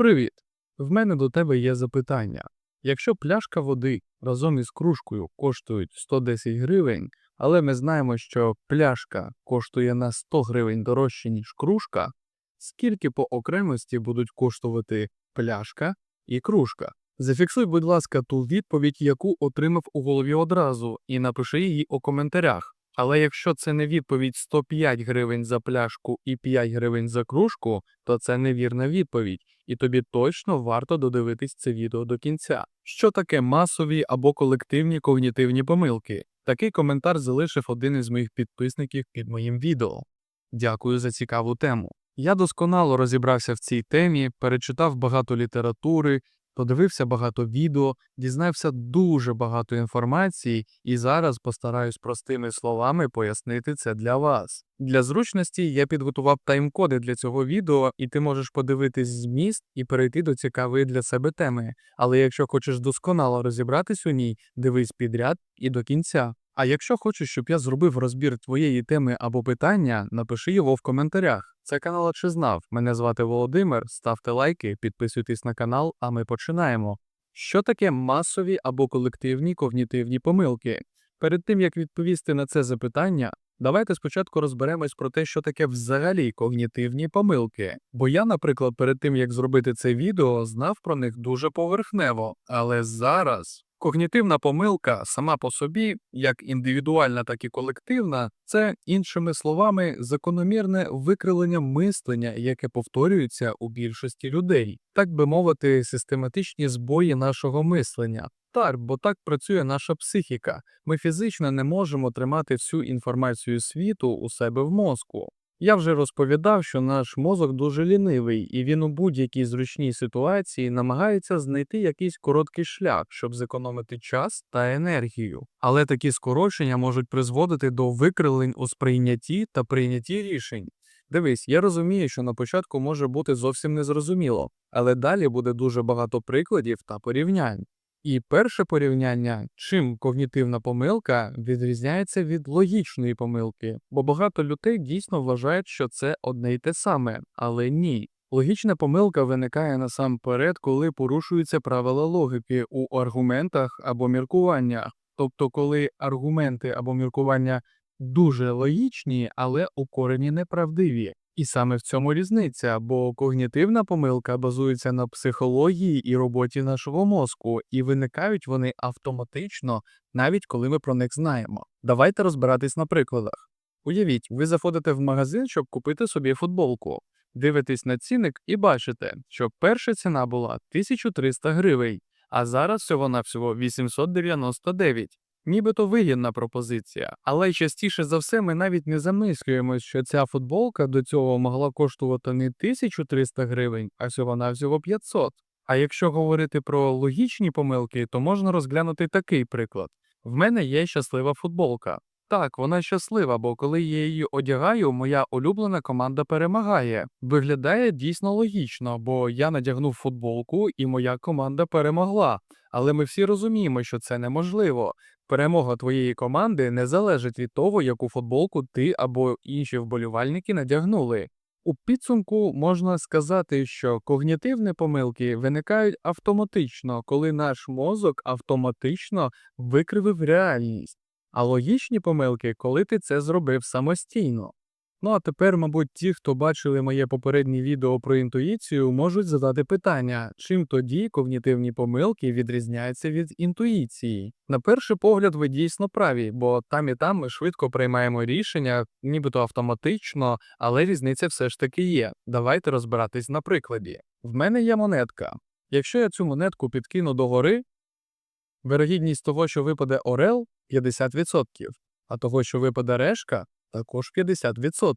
Привіт! В мене до тебе є запитання. Якщо пляшка води разом із кружкою коштують 110 гривень, але ми знаємо, що пляшка коштує на 100 гривень дорожче, ніж кружка, скільки по окремості будуть коштувати пляшка і кружка? Зафіксуй, будь ласка, ту відповідь, яку отримав у голові одразу, і напиши її у коментарях. Але якщо це не відповідь 105 гривень за пляшку і 5 гривень за кружку, то це невірна відповідь, і тобі точно варто додивитись це відео до кінця. Що таке масові або колективні когнітивні помилки? Такий коментар залишив один із моїх підписників під моїм відео. Дякую за цікаву тему. Я досконало розібрався в цій темі, перечитав багато літератури, подивився багато відео, дізнався дуже багато інформації і зараз постараюсь простими словами пояснити це для вас. Для зручності я підготував тайм-коди для цього відео, і ти можеш подивитись зміст і перейти до цікавої для себе теми. Але якщо хочеш досконало розібратись у ній, дивись підряд і до кінця. А якщо хочеш, щоб я зробив розбір твоєї теми або питання, напиши його в коментарях. Це канал «Чи знав. Мене звати Володимир. Ставте лайки, підписуйтесь на канал, а ми починаємо. Що таке масові або колективні когнітивні помилки? Перед тим як відповісти на це запитання, давайте спочатку розберемось про те, що таке взагалі когнітивні помилки. Бо я, наприклад, перед тим як зробити це відео, знав про них дуже поверхнево, але зараз. Когнітивна помилка сама по собі, як індивідуальна, так і колективна, це, іншими словами, закономірне викривлення мислення, яке повторюється у більшості людей, так би мовити, систематичні збої нашого мислення. Так, бо так працює наша психіка. Ми фізично не можемо тримати всю інформацію світу у себе в мозку. Я вже розповідав, що наш мозок дуже лінивий, і він у будь-якій зручній ситуації намагається знайти якийсь короткий шлях, щоб зекономити час та енергію. Але такі скорочення можуть призводити до викривлень у сприйнятті та прийнятті рішень. Дивись, я розумію, що на початку може бути зовсім незрозуміло, але далі буде дуже багато прикладів та порівнянь. І перше порівняння, чим когнітивна помилка відрізняється від логічної помилки, бо багато людей дійсно вважають, що це одне й те саме, але ні. Логічна помилка виникає насамперед, коли порушуються правила логіки у аргументах або міркуваннях, тобто коли аргументи або міркування дуже логічні, але у корені неправдиві. І саме в цьому різниця, бо когнітивна помилка базується на психології і роботі нашого мозку, і виникають вони автоматично, навіть коли ми про них знаємо. Давайте розбиратись на прикладах. Уявіть, ви заходите в магазин, щоб купити собі футболку. Дивитесь на цінник і бачите, що перша ціна була 1300 гривень, а зараз всього навсього 899. Нібито вигідна пропозиція, але частіше за все ми навіть не замислюємось, що ця футболка до цього могла коштувати не 1300 гривень, а всього навсього 500. А якщо говорити про логічні помилки, то можна розглянути такий приклад: в мене є щаслива футболка. Так, вона щаслива, бо коли я її одягаю, моя улюблена команда перемагає. Виглядає дійсно логічно, бо я надягнув футболку і моя команда перемогла. Але ми всі розуміємо, що це неможливо. Перемога твоєї команди не залежить від того, яку футболку ти або інші вболівальники надягнули. У підсумку можна сказати, що когнітивні помилки виникають автоматично, коли наш мозок автоматично викривив реальність, а логічні помилки, коли ти це зробив самостійно. Ну а тепер, мабуть, ті, хто бачили моє попереднє відео про інтуїцію, можуть задати питання, чим тоді когнітивні помилки відрізняються від інтуїції. На перший погляд, ви дійсно праві, бо там і там ми швидко приймаємо рішення, нібито автоматично, але різниця все ж таки є. Давайте розбиратись на прикладі. В мене є монетка. Якщо я цю монетку підкину догори, вирогідність того, що випаде орел 50%, а того, що випаде решка, також 50%.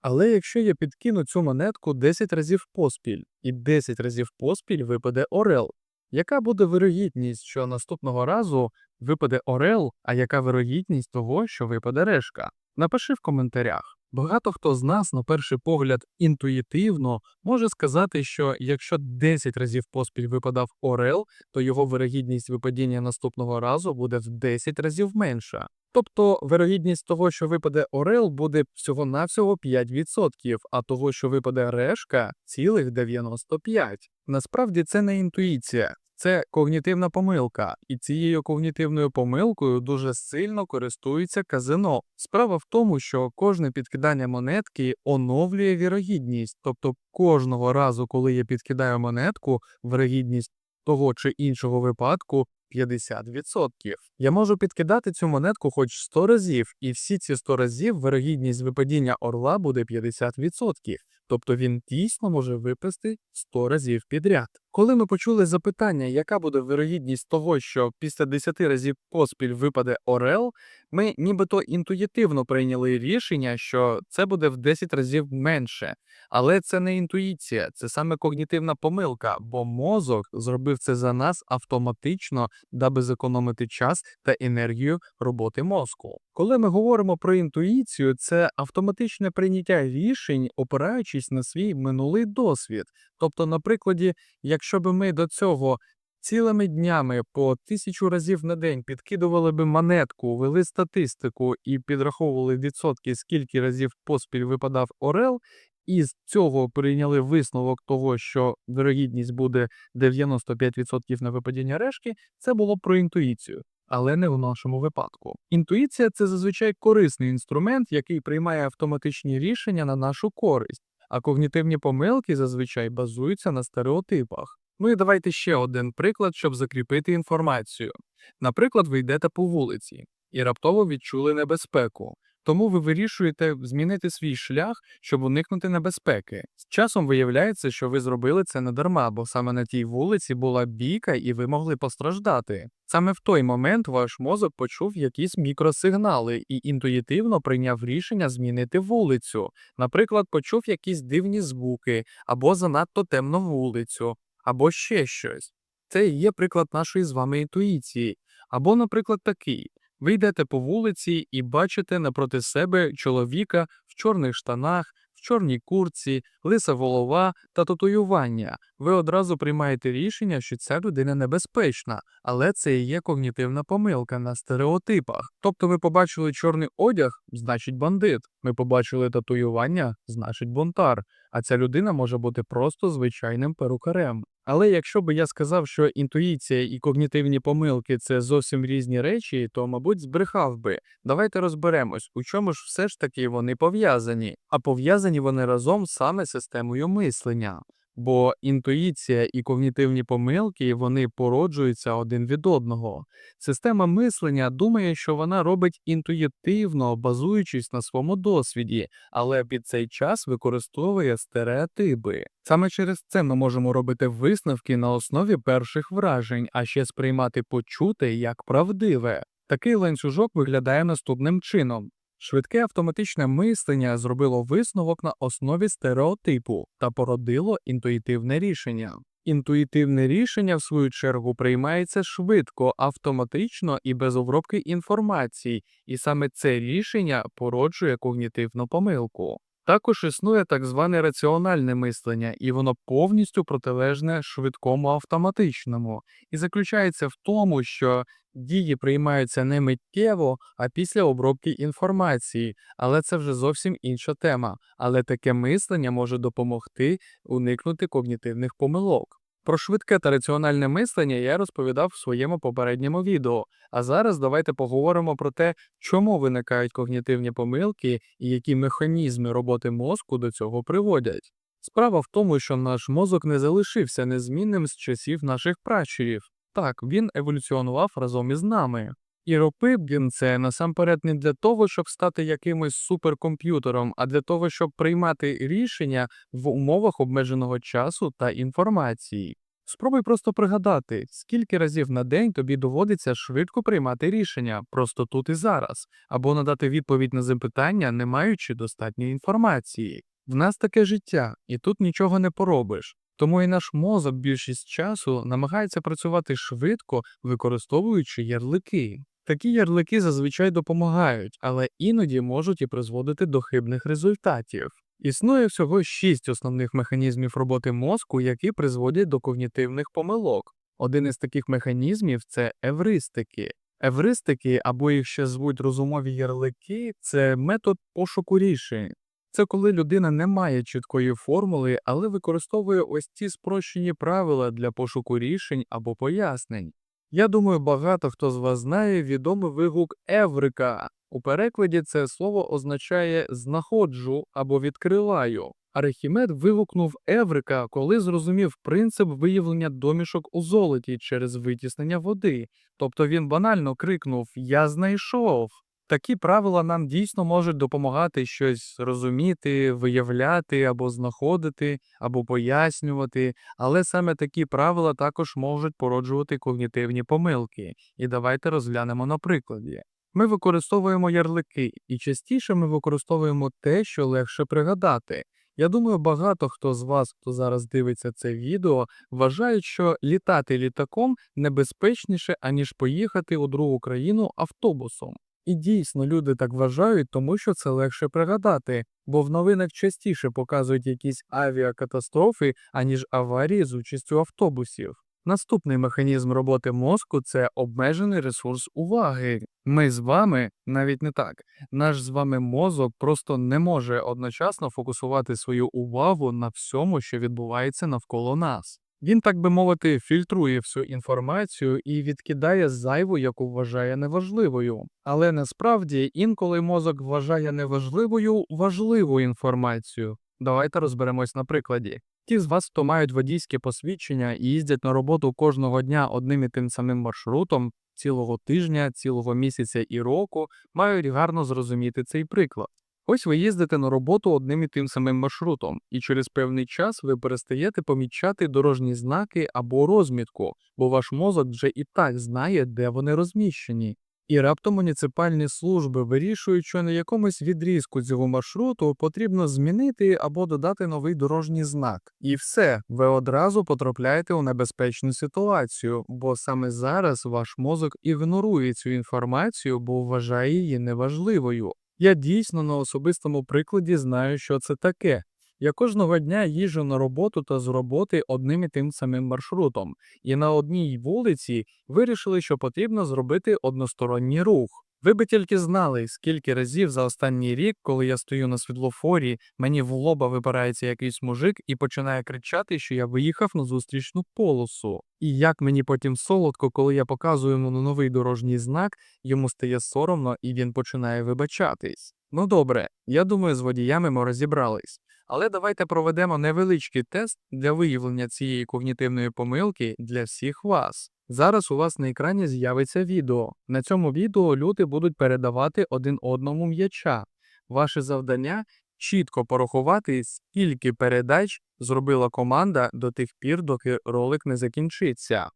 Але якщо я підкину цю монетку 10 разів поспіль, і 10 разів поспіль випаде орел, яка буде вирогідність, що наступного разу випаде орел, а яка вирогідність того, що випаде решка? Напиши в коментарях. Багато хто з нас, на перший погляд, інтуїтивно може сказати, що якщо 10 разів поспіль випадав орел, то його вирогідність випадіння наступного разу буде в 10 разів менша. Тобто вирогідність того, що випаде орел, буде всього-навсього 5%, а того, що випаде решка, цілих 95%. Насправді це не інтуїція, це когнітивна помилка, і цією когнітивною помилкою дуже сильно користується казино. Справа в тому, що кожне підкидання монетки оновлює вірогідність, тобто кожного разу, коли я підкидаю монетку, вірогідність того чи іншого випадку 50%. Я можу підкидати цю монетку хоч 100 разів, і всі ці 100 разів вирогідність випадіння орла буде 50%. Тобто він дійсно може випасти 100 разів підряд. Коли ми почули запитання, яка буде вирогідність того, що після 10 разів поспіль випаде орел, ми нібито інтуїтивно прийняли рішення, що це буде в 10 разів менше. Але це не інтуїція, це саме когнітивна помилка, бо мозок зробив це за нас автоматично, даби зекономити час та енергію роботи мозку. Коли ми говоримо про інтуїцію, це автоматичне прийняття рішень, опираючись на свій минулий досвід. Тобто, на прикладі, якщо б ми до цього цілими днями по тисячу разів на день підкидували би монетку, вели статистику і підраховували відсотки, скільки разів поспіль випадав орел, і з цього прийняли висновок того, що вирогідність буде 95% на випадіння решки, це було про інтуїцію. Але не в нашому випадку. Інтуїція це зазвичай корисний інструмент, який приймає автоматичні рішення на нашу користь, а когнітивні помилки зазвичай базуються на стереотипах. Ну і давайте ще один приклад, щоб закріпити інформацію. Наприклад, ви йдете по вулиці і раптово відчули небезпеку. Тому ви вирішуєте змінити свій шлях, щоб уникнути небезпеки. З часом виявляється, що ви зробили це не дарма, бо саме на тій вулиці була бійка, і ви могли постраждати. Саме в той момент ваш мозок почув якісь мікросигнали і інтуїтивно прийняв рішення змінити вулицю. Наприклад, почув якісь дивні звуки, або занадто темну вулицю, або ще щось. Це і є приклад нашої з вами інтуїції. Або, наприклад, такий. Ви йдете по вулиці і бачите напроти себе чоловіка в чорних штанах, в чорній курці, лиса голова та татуювання. Ви одразу приймаєте рішення, що ця людина небезпечна, але це і є когнітивна помилка на стереотипах. Тобто ви побачили чорний одяг, значить бандит. Ми побачили татуювання, значить бунтар. А ця людина може бути просто звичайним перукарем. Але якщо би я сказав, що інтуїція і когнітивні помилки це зовсім різні речі, то, мабуть, збрехав би. Давайте розберемось, у чому ж все ж таки вони пов'язані, а пов'язані вони разом саме системою мислення. Бо інтуїція і когнітивні помилки вони породжуються один від одного. Система мислення думає, що вона робить інтуїтивно, базуючись на своєму досвіді, але під цей час використовує стереотипи. Саме через це ми можемо робити висновки на основі перших вражень, а ще сприймати почуте як правдиве. Такий ланцюжок виглядає наступним чином. Швидке автоматичне мислення зробило висновок на основі стереотипу та породило інтуїтивне рішення. Інтуїтивне рішення, в свою чергу, приймається швидко, автоматично і без обробки інформації, і саме це рішення породжує когнітивну помилку. Також існує так зване раціональне мислення, і воно повністю протилежне швидкому автоматичному, і заключається в тому, що дії приймаються не миттєво, а після обробки інформації, але це вже зовсім інша тема. Але таке мислення може допомогти уникнути когнітивних помилок. Про швидке та раціональне мислення я розповідав в своєму попередньому відео. А зараз давайте поговоримо про те, чому виникають когнітивні помилки і які механізми роботи мозку до цього приводять. Справа в тому, що наш мозок не залишився незмінним з часів наших пращурів. Так, він еволюціонував разом із нами. І робив він це насамперед не для того, щоб стати якимось суперкомп'ютером, а для того, щоб приймати рішення в умовах обмеженого часу та інформації. Спробуй просто пригадати, скільки разів на день тобі доводиться швидко приймати рішення, просто тут і зараз, або надати відповідь на запитання, не маючи достатньої інформації. В нас таке життя, і тут нічого не поробиш. Тому і наш мозок більшість часу намагається працювати швидко, використовуючи ярлики. Такі ярлики зазвичай допомагають, але іноді можуть і призводити до хибних результатів. Існує всього шість основних механізмів роботи мозку, які призводять до когнітивних помилок. Один із таких механізмів це евристики. Евристики, або їх ще звуть розумові ярлики, це метод пошуку рішень. Це коли людина не має чіткої формули, але використовує ось ці спрощені правила для пошуку рішень або пояснень. Я думаю, багато хто з вас знає відомий вигук Еврика. У перекладі це слово означає знаходжу або відкриваю. Архімед вигукнув Еврика, коли зрозумів принцип виявлення домішок у золоті через витіснення води. Тобто він банально крикнув Я знайшов. Такі правила нам дійсно можуть допомагати щось розуміти, виявляти або знаходити, або пояснювати, але саме такі правила також можуть породжувати когнітивні помилки. І давайте розглянемо на прикладі. Ми використовуємо ярлики, і частіше ми використовуємо те, що легше пригадати. Я думаю, багато хто з вас, хто зараз дивиться це відео, вважають, що літати літаком небезпечніше, аніж поїхати у другу країну автобусом. І дійсно люди так вважають, тому що це легше пригадати, бо в новинах частіше показують якісь авіакатастрофи, аніж аварії з участю автобусів. Наступний механізм роботи мозку це обмежений ресурс уваги. Ми з вами навіть не так. Наш з вами мозок просто не може одночасно фокусувати свою увагу на всьому, що відбувається навколо нас. Він, так би мовити, фільтрує всю інформацію і відкидає зайву, яку вважає неважливою. Але насправді інколи мозок вважає неважливою важливу інформацію. Давайте розберемось на прикладі. Ті з вас, хто мають водійське посвідчення і їздять на роботу кожного дня одним і тим самим маршрутом, цілого тижня, цілого місяця і року, мають гарно зрозуміти цей приклад. Ось ви їздите на роботу одним і тим самим маршрутом, і через певний час ви перестаєте помічати дорожні знаки або розмітку, бо ваш мозок вже і так знає, де вони розміщені. І раптом муніципальні служби вирішують, що на якомусь відрізку цього маршруту потрібно змінити або додати новий дорожній знак. І все, ви одразу потрапляєте у небезпечну ситуацію, бо саме зараз ваш мозок ігнорує цю інформацію, бо вважає її неважливою. Я дійсно на особистому прикладі знаю, що це таке. Я кожного дня їжджу на роботу та з роботи одним і тим самим маршрутом, і на одній вулиці вирішили, що потрібно зробити односторонній рух. Ви би тільки знали, скільки разів за останній рік, коли я стою на світлофорі, мені в лоба випирається якийсь мужик і починає кричати, що я виїхав на зустрічну полосу. І як мені потім солодко, коли я показую йому новий дорожній знак, йому стає соромно і він починає вибачатись. Ну добре, я думаю, з водіями ми розібрались. Але давайте проведемо невеличкий тест для виявлення цієї когнітивної помилки для всіх вас. Зараз у вас на екрані з'явиться відео. На цьому відео люди будуть передавати один одному м'яча. Ваше завдання чітко порахувати, скільки передач зробила команда до тих пір, доки ролик не закінчиться.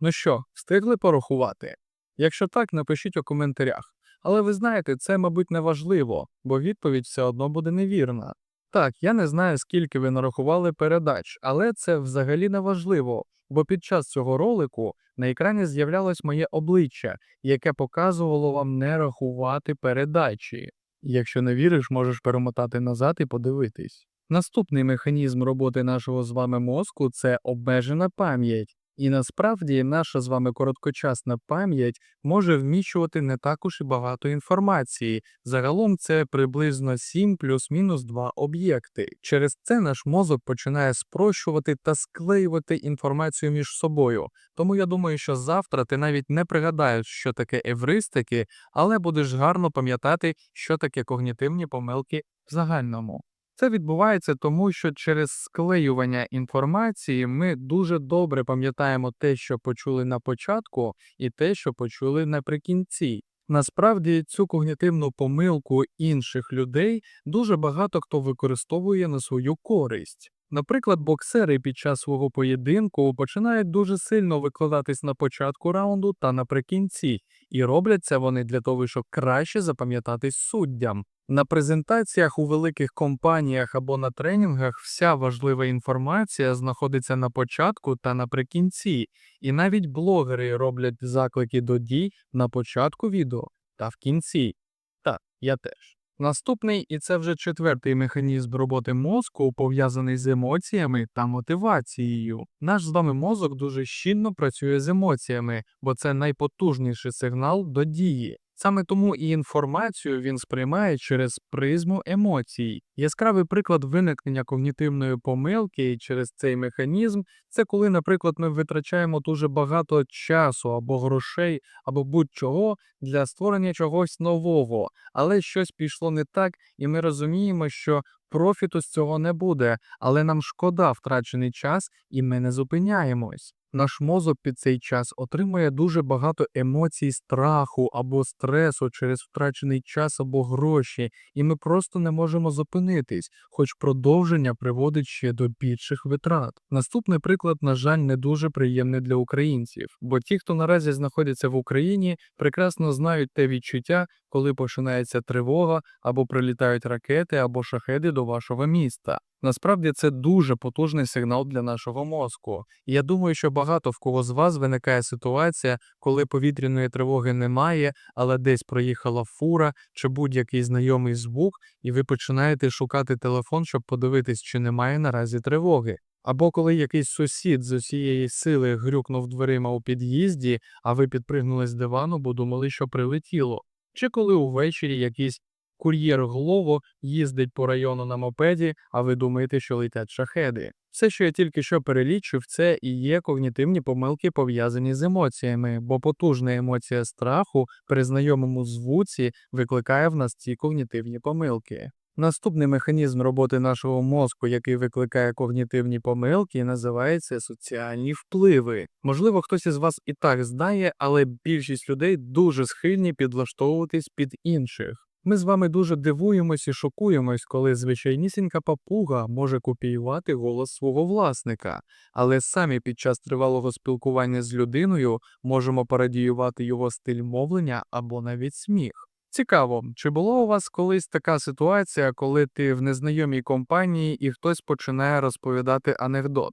Ну що, встигли порахувати? Якщо так, напишіть у коментарях. Але ви знаєте, це, мабуть, не важливо, бо відповідь все одно буде невірна. Так, я не знаю, скільки ви нарахували передач, але це взагалі не важливо, бо під час цього ролику на екрані з'являлось моє обличчя, яке показувало вам не рахувати передачі. Якщо не віриш, можеш перемотати назад і подивитись. Наступний механізм роботи нашого з вами мозку це обмежена пам'ять. І насправді наша з вами короткочасна пам'ять може вміщувати не також і багато інформації. Загалом це приблизно 7 плюс-мінус 2 об'єкти. Через це наш мозок починає спрощувати та склеювати інформацію між собою. Тому я думаю, що завтра ти навіть не пригадаєш, що таке евристики, але будеш гарно пам'ятати, що таке когнітивні помилки в загальному. Це відбувається тому, що через склеювання інформації ми дуже добре пам'ятаємо те, що почули на початку, і те, що почули наприкінці. Насправді цю когнітивну помилку інших людей дуже багато хто використовує на свою користь. Наприклад, боксери під час свого поєдинку починають дуже сильно викладатись на початку раунду та наприкінці, і роблять це вони для того, щоб краще запам'ятатись суддям. На презентаціях у великих компаніях або на тренінгах вся важлива інформація знаходиться на початку та наприкінці, і навіть блогери роблять заклики до дій на початку відео та в кінці. Так, я теж. Наступний, і це вже четвертий механізм роботи мозку, пов'язаний з емоціями та мотивацією. Наш з вами мозок дуже щільно працює з емоціями, бо це найпотужніший сигнал до дії. Саме тому і інформацію він сприймає через призму емоцій. Яскравий приклад виникнення когнітивної помилки через цей механізм це коли, наприклад, ми витрачаємо дуже багато часу або грошей, або будь-чого для створення чогось нового, але щось пішло не так, і ми розуміємо, що профіту з цього не буде, але нам шкода втрачений час, і ми не зупиняємось. Наш мозок під цей час отримує дуже багато емоцій страху або стресу через втрачений час або гроші, і ми просто не можемо зупинитись, хоч продовження приводить ще до більших витрат. Наступний приклад, на жаль, не дуже приємний для українців, бо ті, хто наразі знаходяться в Україні, прекрасно знають те відчуття, коли починається тривога або прилітають ракети або шахеди до вашого міста. Насправді це дуже потужний сигнал для нашого мозку. І я думаю, що багато в кого з вас виникає ситуація, коли повітряної тривоги немає, але десь проїхала фура чи будь-який знайомий звук, і ви починаєте шукати телефон, щоб подивитись, чи немає наразі тривоги. Або коли якийсь сусід з усієї сили грюкнув дверима у під'їзді, а ви підпригнули з дивану, бо думали, що прилетіло. Чи коли увечері якийсь кур'єр Глово їздить по району на мопеді, а ви думаєте, що летять шахеди. Все, що я тільки що перелічив, це і є когнітивні помилки, пов'язані з емоціями, бо потужна емоція страху при знайомому звуці викликає в нас ці когнітивні помилки. Наступний механізм роботи нашого мозку, який викликає когнітивні помилки, називається соціальні впливи. Можливо, хтось із вас і так знає, але більшість людей дуже схильні підлаштовуватись під інших. Ми з вами дуже дивуємось і шокуємось, коли звичайнісінька папуга може копіювати голос свого власника, але самі під час тривалого спілкування з людиною можемо парадіювати його стиль мовлення або навіть сміх. Цікаво, чи була у вас колись така ситуація, коли ти в незнайомій компанії і хтось починає розповідати анекдот?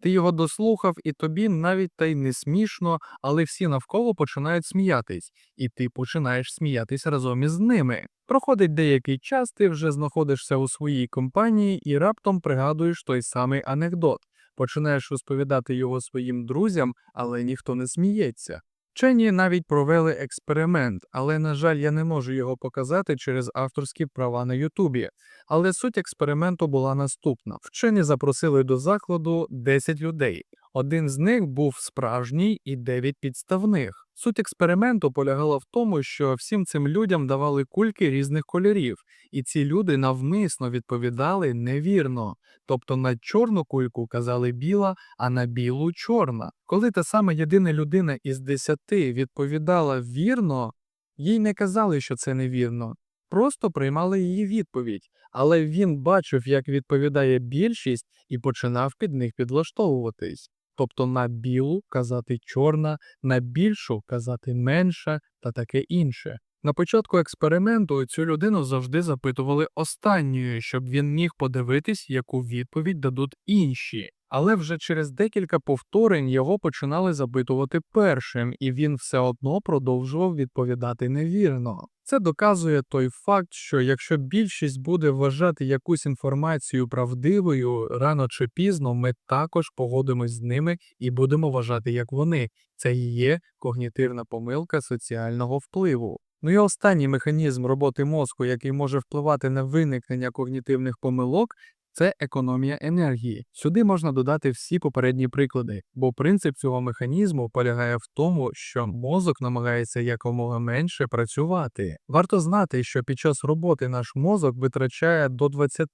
Ти його дослухав, і тобі навіть та й не смішно, але всі навколо починають сміятись, і ти починаєш сміятись разом із ними. Проходить деякий час, ти вже знаходишся у своїй компанії і раптом пригадуєш той самий анекдот. Починаєш розповідати його своїм друзям, але ніхто не сміється. Вчені навіть провели експеримент, але, на жаль, я не можу його показати через авторські права на Ютубі. Але суть експерименту була наступна: вчені запросили до закладу 10 людей. Один з них був справжній і 9 підставних. Суть експерименту полягала в тому, що всім цим людям давали кульки різних кольорів, і ці люди навмисно відповідали невірно. Тобто на чорну кульку казали біла, а на білу чорна. Коли та сама єдина людина із десяти відповідала вірно, їй не казали, що це невірно, просто приймали її відповідь, але він бачив, як відповідає більшість, і починав під них підлаштовуватись. Тобто на білу казати чорна, на більшу казати менша та таке інше. На початку експерименту цю людину завжди запитували останньою, щоб він міг подивитись, яку відповідь дадуть інші. Але вже через декілька повторень його починали запитувати першим, і він все одно продовжував відповідати невірно. Це доказує той факт, що якщо більшість буде вважати якусь інформацію правдивою, рано чи пізно ми також погодимось з ними і будемо вважати як вони. Це і є когнітивна помилка соціального впливу. Ну і останній механізм роботи мозку, який може впливати на виникнення когнітивних помилок, це економія енергії. Сюди можна додати всі попередні приклади, бо принцип цього механізму полягає в тому, що мозок намагається якомога менше працювати. Варто знати, що під час роботи наш мозок витрачає до 20%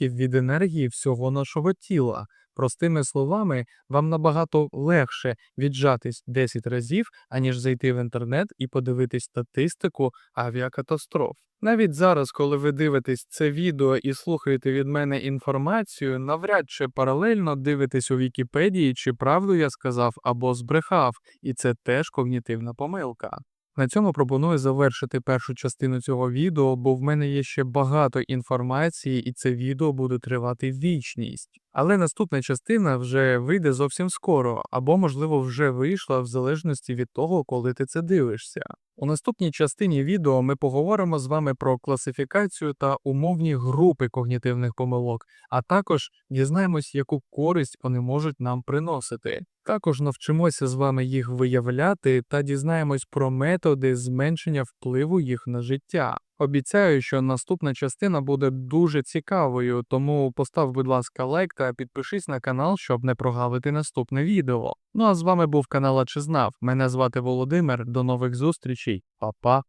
від енергії всього нашого тіла. Простими словами, вам набагато легше віджатись 10 разів, аніж зайти в інтернет і подивитись статистику авіакатастроф. Навіть зараз, коли ви дивитесь це відео і слухаєте від мене інформацію, навряд чи паралельно дивитесь у Вікіпедії, чи правду я сказав або збрехав, і це теж когнітивна помилка. На цьому пропоную завершити першу частину цього відео, бо в мене є ще багато інформації, і це відео буде тривати вічність. Але наступна частина вже вийде зовсім скоро, або, можливо, вже вийшла в залежності від того, коли ти це дивишся. У наступній частині відео ми поговоримо з вами про класифікацію та умовні групи когнітивних помилок, а також дізнаємось, яку користь вони можуть нам приносити. Також навчимося з вами їх виявляти та дізнаємось про методи зменшення впливу їх на життя. Обіцяю, що наступна частина буде дуже цікавою, тому постав, будь ласка, лайк та підпишись на канал, щоб не прогавити наступне відео. Ну а з вами був канал А Чи знав. Мене звати Володимир. До нових зустрічей, Па-па!